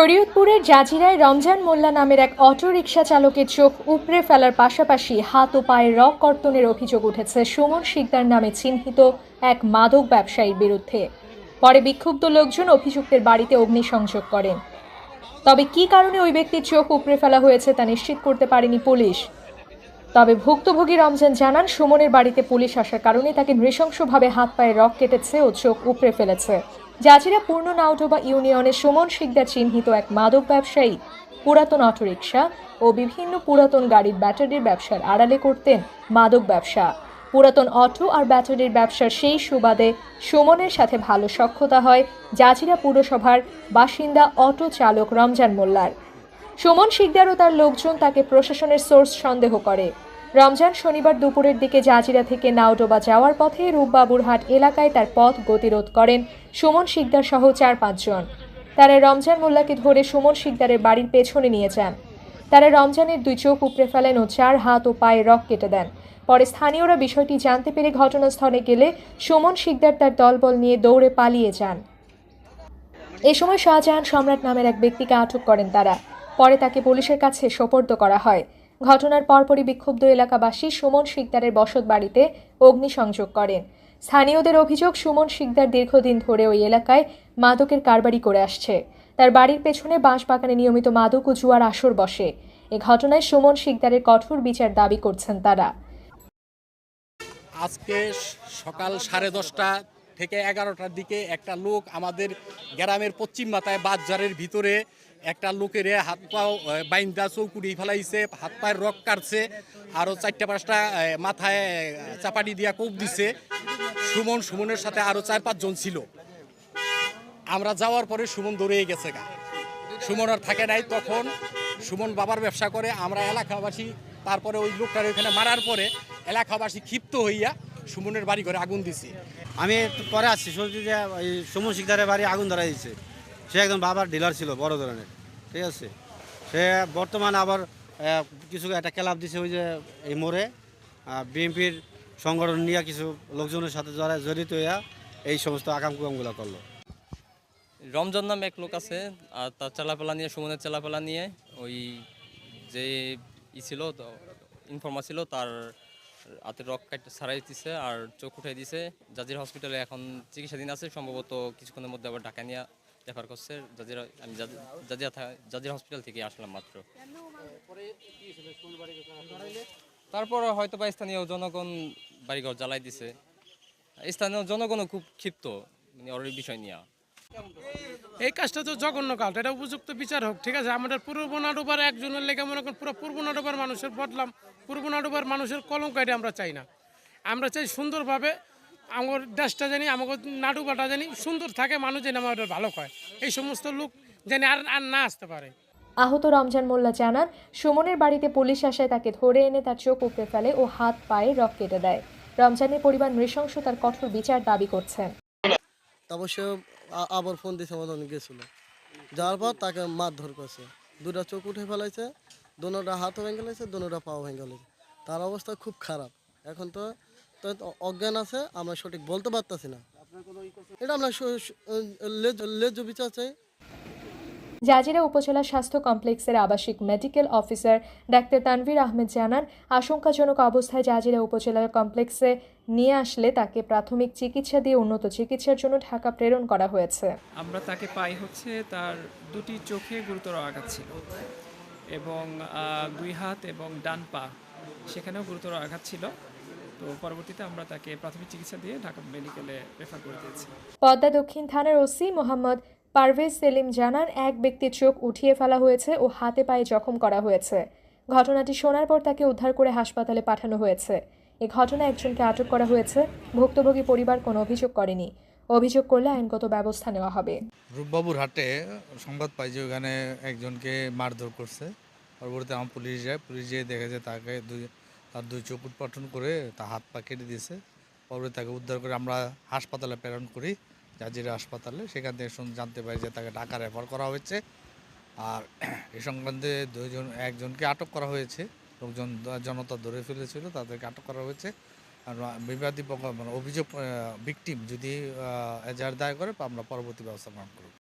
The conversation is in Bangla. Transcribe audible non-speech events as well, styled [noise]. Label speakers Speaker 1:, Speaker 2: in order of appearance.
Speaker 1: শরীয়তপুরের জাজিরায় রমজান মোল্লা নামের এক অটো রিকশা চালকের চোখ উপড়ে ফেলার পাশাপাশি হাত ও পায়ের রক কর্তনের অভিযোগ উঠেছে সুমন শিকদার নামে চিহ্নিত এক মাদক ব্যবসায়ীর বিরুদ্ধে। পরে বিক্ষুব্ধ লোকজন অভিযুক্তের বাড়িতে অগ্নিসংযোগ করেন। তবে কী কারণে ওই ব্যক্তির চোখ উপড়ে ফেলা হয়েছে তা নিশ্চিত করতে পারেনি পুলিশ। তবে ভুক্তভোগী রমজান জানান, সুমনের বাড়িতে পুলিশ আসার কারণে তাকে নৃশংসভাবে হাত পায়ে রক কেটেছে ও চোখ উপড়ে ফেলেছে। জাজিরা পূর্ণ নাউডোবা ইউনিয়নের সুমন শিকদার চিহ্নিত এক মাদক ব্যবসায়ী, পুরাতন অটোরিকশা ও বিভিন্ন পুরাতন গাড়ির ব্যাটারির ব্যবসার আড়ালে করতেন মাদক ব্যবসা। পুরাতন অটো আর ব্যাটারির ব্যবসার সেই সুবাদে সুমনের সাথে ভালো সখ্যতা হয় জাজিরা পুরসভার বাসিন্দা অটো চালক রমজান মোল্লার। সুমন শিকদার ও তার লোকজন তাকে প্রশাসনের সোর্স সন্দেহ করে। রমজান শনিবার দুপুরের দিকে জাজিরা থেকে নাওডোবা যাওয়ার পথে রূপবাবুরহাট এলাকায় তার পথ গতিরোধ করেন সুমন শিকদার সহ চার পাঁচজন। তারা রমজান মোল্লাকে ধরে সুমন শিকদারের বাড়ির পেছনে নিয়ে যান। তারা রমজানের দুই চোখ উপড়ে ফেলেন ও চার হাত ও পায়ে রক কেটে দেন। পরে স্থানীয়রা বিষয়টি জানতে পেরে ঘটনাস্থলে গেলে সুমন শিকদার তার দলবল নিয়ে দৌড়ে পালিয়ে যান। এ সময় শাহজাহান সম্রাট নামের এক ব্যক্তিকে আটক করেন তারা। পরে তাকে পুলিশের কাছে সোপর্দ করা হয়। ঘটনার পরপরই বিক্ষুব্ধ এলাকাবাসী সুমন শিকদারের বসত বাড়িতে অগ্নিসংযোগ করেন। স্থানীয়দের অভিযোগ, সুমন শিকদার দীর্ঘদিন ধরে ওই এলাকায় মাদকের কারবারি করে আসছে। তার বাড়ির পেছনে বাঁশবাগানে নিয়মিত মাদক ও জুয়ার আসর বসে। এ ঘটনায় সুমন শিকদারের কঠোর বিচার দাবি করছেন তারা।
Speaker 2: আজকে সকাল সাড়ে দশটা থেকে এগারোটার দিকে একটা লোক আমাদের গ্রামের পশ্চিম মাথায় বাজারের ভিতরে একটা লোকের হাত পাও বাইন্দা চৌকুড়ি ফেলাইছে, হাত পায়ের রক কাটছে আরও চারটা পাঁচটা মাথায় চাপাটি দিয়া কোপ দিছে। সুমন, সুমনের সাথে আরও চার পাঁচজন ছিল। আমরা যাওয়ার পরে সুমন দৌড়ে গেছে গা। সুমন আর থাকে নাই তখন। সুমন বাবার ব্যবসা করে, আমরা এলাকাবাসী, তারপরে ওই লোকটার ওইখানে মারার পরে এলাকাবাসী ক্ষিপ্ত হইয়া সুমনের বাড়ি ঘরে আগুন দিছে।
Speaker 3: আমি পরে আসছি, শুনছি যে সুমন শিকদারের বাড়ি আগুন ধরা দিয়েছে সে একজন বাবার ডিলার ছিল, বড় ধরনের। ঠিক আছে? সে বর্তমানে আবার কিছু একটা ক্লাব দিছে ওই যে এই মোড়ে। বিএনপির সংগঠন নিয়ে কিছু লোকজনের সাথে যারা জড়িত হইয়া এই সমস্ত আকাম কুকামগুলো করল।
Speaker 4: রমজান নামে এক লোক আছে, আর তার চালাপালা নিয়ে, সুমনের চালাপালা নিয়ে, ওই যে ই ছিল ইনফর্মার ছিল, তার হাতে রক কাট ছাড়াই দিছে আর চোখ উঠাই দিছে। জাজির হসপিটালে এখন চিকিৎসাধীন আছে, সম্ভবত কিছুক্ষণের মধ্যে আবার ঢাকা নিয়ে রেফার করছে, জাজিরা, আমি জাজি- জাজিরা জাজির হসপিটাল থেকে আসলাম মাত্র। তারপর হয়তো বা স্থানীয় জনগণ বাড়িঘর জ্বালাই দিছে। স্থানীয় জনগণও খুব ক্ষিপ্ত মানে ওর বিষয় নিয়ে।
Speaker 5: এই কাজটা তো জঘন্য কাজ, এটা উপযুক্ত বিচার হোক, ঠিক আছে? আমাদের পূর্ব নাডুবার একজনের লেগে মনে করেন পুরো পূর্ব নাডুবার মানুষের বদলাম, পূর্ব নাডুবার মানুষের কলঙ্ক এটা আমরা চাই না। আমরা চাই সুন্দরভাবে আমার দেশটা জানি আমাকে নাডুবাটা জানি সুন্দর থাকে মানুষ যেন আমাদের ভালো হয় এই সমস্ত লোক যেন আর আর না আসতে পারে।
Speaker 1: আহত রমজান মোল্লা জানান সুমনের বাড়িতে পুলিশ আসায় তাকে ধরে এনে তার চোখ উপড়ে ফেলে ও হাত পায়ে রক কেটে দেয়। রমজানের পরিবার নৃশংসতার কঠোর বিচার দাবি করছেন।
Speaker 6: তারপর সে আবার ফোন দিয়েছে আমাদের গেছিল। যাওয়ার পর তাকে মারধর করছে। দুটা চোখ উঠে ফেলাইছে দোনোটা হাত ভেঙে গেলেছে দোনোটা পাও ভেঙে গেলেছে তার অবস্থা খুব খারাপ। এখন তো তো অজ্ঞান আছে আমরা সঠিক বলতে পারতাছি না। এটা আমরা সু- সু- লেজ- লেজ বিচার চাই।
Speaker 1: জাজিরা উপজেলা স্বাস্থ্য কমপ্লেক্সের আবাসিক medical officer doctor Tanvir Ahmed জানান আশঙ্কাজনক অবস্থায় জাজিরা উপজেলা কমপ্লেক্সে নিয়ে আসলে তাকে প্রাথমিক চিকিৎসা দিয়ে উন্নত চিকিৎসার জন্য ঢাকা প্রেরণ করা হয়েছে।
Speaker 7: আমরা তাকে পাই হচ্ছে তার দুটি চোখে গুরুতর আঘাত ছিল এবং আহ, দুই হাত এবং ডান পা সেখানেও গুরুতর আঘাত ছিল। তো পরবর্তীতে আমরা তাকে প্রাথমিক চিকিৎসা দিয়ে ঢাকা মেডিকেলে রেফার করে দিয়েছি।
Speaker 1: পদ্মা দক্ষিণ থানার ওসি মোহাম্মদ পারভেজ সেলিম জানান এক ব্যক্তির চোখ উঠিয়ে ফেলা হয়েছে ও হাতে পায়ে জখম করা হয়েছে। ঘটনাটি শোনার পর তাকে উদ্ধার করে হাসপাতালে পাঠানো হয়েছে। এ ঘটনায় একজনকে আটক করা হয়েছে। ভুক্তভোগী পরিবার কোনো অভিযোগ করেনি। অভিযোগ করলে আইনগত ব্যবস্থা নেওয়া হবে।
Speaker 8: রূপবাবুর হাটে সংবাদ পাই যে ওখানে একজনকে মারধর করছে। পরবর্তীতে আমার পুলিশ যায় পুলিশ যেয়ে দেখে যে তাকে দুই তার দুই চোখ উৎপাটন করে তার হাত পা কেটে দিয়েছে। পরে তাকে উদ্ধার করে আমরা হাসপাতালে প্রেরণ করি, জাজিরা হাসপাতালে। সেখান থেকে জানতে পারি যে তাকে ঢাকা রেফার করা হয়েছে। আর [clears throat] এ সংক্রান্তে দুইজন একজনকে আটক করা হয়েছে। লোকজন জনতা ধরে ফেলেছিল, তাদেরকে আটক করা হয়েছে। আর বিবাদী মানে অভিযোগ ভিকটিম যদি এজাহার দায় করে, আমরা পরবর্তী ব্যবস্থা গ্রহণ করব।